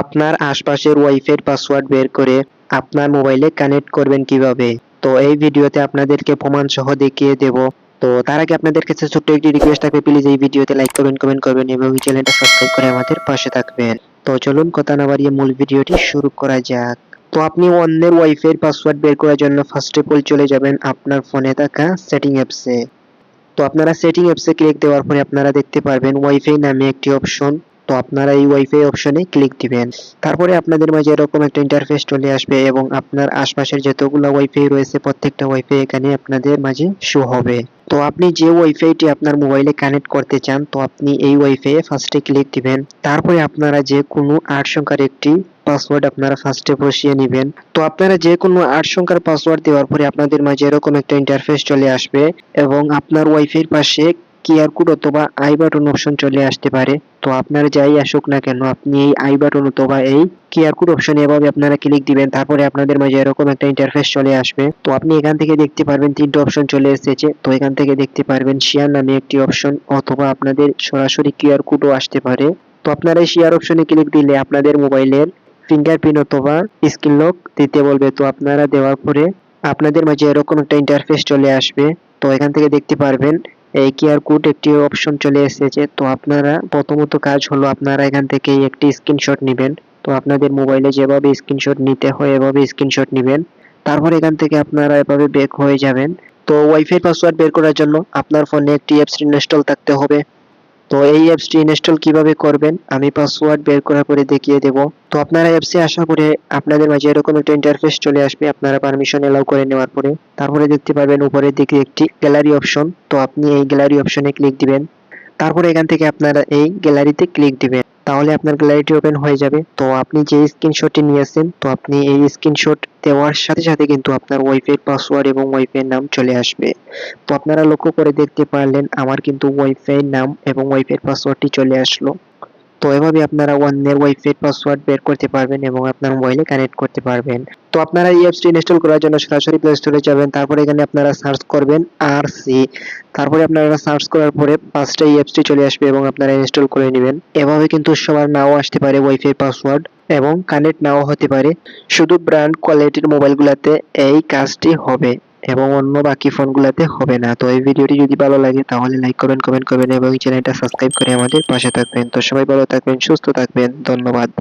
আপনার আশপাশের wifi password বের করে আপনার মোবাইলে কানেক্ট করবেন কীভাবে? তো এই ভিডিওতে আপনাদেরকে প্রমাণ সহ দেখিয়ে দেব। তো তার আগে আপনাদের কাছে ছোট্ট একটি রিকোয়েস্ট থাকবে প্লিজ এই ভিডিওতে লাইক করবেন কমেন্ট করবেন এবং চ্যানেলটা সাবস্ক্রাইব করে আমাদের পাশে থাকবেন। তো চলুন কথা না বাড়িয়ে মূল ভিডিওটি শুরু করা যাক। তো আপনি অন্যের ওয়াইফাই পাসওয়ার্ড বের করার জন্য ফার্স্ট অফ অল চলে যাবেন আপনার ফোনে থাকা সেটিং অ্যাপসে তো আপনারা সেটিং অ্যাপসে ক্লিক দেওয়ার পরে আপনারা দেখতে পারবেন ওয়াইফাই নামে একটি অপশন তো আপনারা এই ওয়াইফাই অপশনে ক্লিক দিবেন। তারপরে আপনাদের মাঝে এরকম একটা ইন্টারফেস চলে আসবে এবং আপনার আশপাশের যতগুলো ওয়াইফাই রয়েছে, প্রত্যেকটা ওয়াইফাই এখানে আপনাদের মাঝে শো হবে। তো আপনি যে ওয়াইফাইটি আপনার মোবাইলে কানেক্ট করতে চান, তো আপনি এই ওয়াইফাই ফার্স্টে ক্লিক দিবেন। তারপরে আপনারা যে কোনো আট সংখ্যার একটি পাসওয়ার্ড আপনারা ফার্স্টে বসিয়ে নেবেন। তো আপনারা যে কোনো আট সংখ্যার পাসওয়ার্ড দেওয়ার পরে আপনাদের মাঝে এরকম একটা ইন্টারফেস চলে আসবে এবং আপনার ওয়াইফাইয়ের পাশে কিউআর কোড অথবা আই বাটন অপশন চলে আসতে পারে। তো আপনার যাই আসুক না কেন, আপনি এই আই বাটন অথবা এই কিউআর কোড অপশন এভাবে আপনারা ক্লিক দিবেন, তারপরে আপনাদের মাঝে এরকম একটা ইন্টারফেস চলে আসবে। তো আপনি এখান থেকে দেখতে পারবেন তিনটে অপশন চলে এসেছে। তো এখান থেকে দেখতে পারবেন শেয়ার নামে একটি অপশন অথবা আপনাদের সরাসরি কিউআর কোডও আসতে পারে। তো আপনারা এই শেয়ার অপশনে ক্লিক দিলে আপনাদের মোবাইলের ফিঙ্গারপ্রিন্ট অথবা স্ক্রিন লক দিতে বলবে। তো আপনারা দেওয়ার পরে আপনাদের মাঝে এরকম একটা ইন্টারফেস চলে আসবে। তো এখান থেকে দেখতে পারবেন এই কিউআর কোড একটি অপশন চলে এসেছে। তো আপনারা প্রথমত কাজ হলো আপনারা এখান থেকে একটি স্ক্রিনশট নেবেন। তো আপনাদের মোবাইলে যেভাবে স্ক্রিনশট নিতে হয়, এভাবে স্ক্রিনশট নেবেন। তারপর এখান থেকে আপনারা এভাবে ব্যাক হয়ে যাবেন। তো ওয়াইফাই পাসওয়ার্ড বের করার জন্য আপনার ফোনে একটি অ্যাপস ইনস্টল থাকতে হবে। তো এই অ্যাপসটি ইনস্টল কীভাবে করবেন? আমি পাসওয়ার্ড বের করার পরে দেখিয়ে দেব। তো আপনারা অ্যাপসে আশা করে আপনাদের মাঝে এরকম একটা ইন্টারফেস চলে আসবে, আপনারা পারমিশন এলাও করে নেওয়ার পরে। তারপরে দেখতে পারবেন উপরের দিকে একটি গ্যালারি অপশন তো আপনি এই গ্যালারি অপশনে ক্লিক দিবেন। তারপরে এখান থেকে আপনারা এই গ্যালারিতে ক্লিক দিবেন। তাহলে আপনার গ্যালারিটি ওপেন হয়ে যাবে। তো আপনি যে স্ক্রিনশটটি নিয়েছেন, তো আপনি এই স্ক্রিনশট দেওয়ার সাথে সাথে কিন্তু আপনার ওয়াইফাই পাসওয়ার্ড এবং ওয়াইফাই নাম চলে আসবে। তো আপনারা লক্ষ্য করে দেখতে পারলেন, আমার কিন্তু ওয়াইফাই নাম এবং ওয়াইফাই পাসওয়ার্ডটি চলে আসলো। তো এভাবে আপনারা অন্যের ওয়াইফাই পাসওয়ার্ড বের করতে পারবেন এবং আপনার মোবাইলে কানেক্ট করতে পারবেন। তো আপনারা এই অ্যাপসটি ইনস্টল করার জন্য সরাসরি প্লে স্টোরে যাবেন, তারপরে এখানে আপনারা সার্চ করবেন আর সি তারপরে আপনারা সার্চ করার পরে পাঁচটা এই অ্যাপসটি চলে আসবে এবং আপনারা ইনস্টল করে নেবেন। এভাবে কিন্তু সবার নাও আসতে পারে ওয়াইফাই পাসওয়ার্ড এবং কানেক্ট নাও হতে পারে। শুধু ব্র্যান্ড কোয়ালিটির মোবাইলগুলোতে এই কাজটি হবে। এবং অন্য বাকি ফোনগুলোতে হবে না। তো এই ভিডিওটি যদি ভালো লাগে, তাহলে লাইক করবেন কমেন্ট করবেন এবং চ্যানেলটা সাবস্ক্রাইব করে আমাদের পাশে থাকবেন। তো সবাই ভালো থাকবেন, সুস্থ থাকবেন। ধন্যবাদ।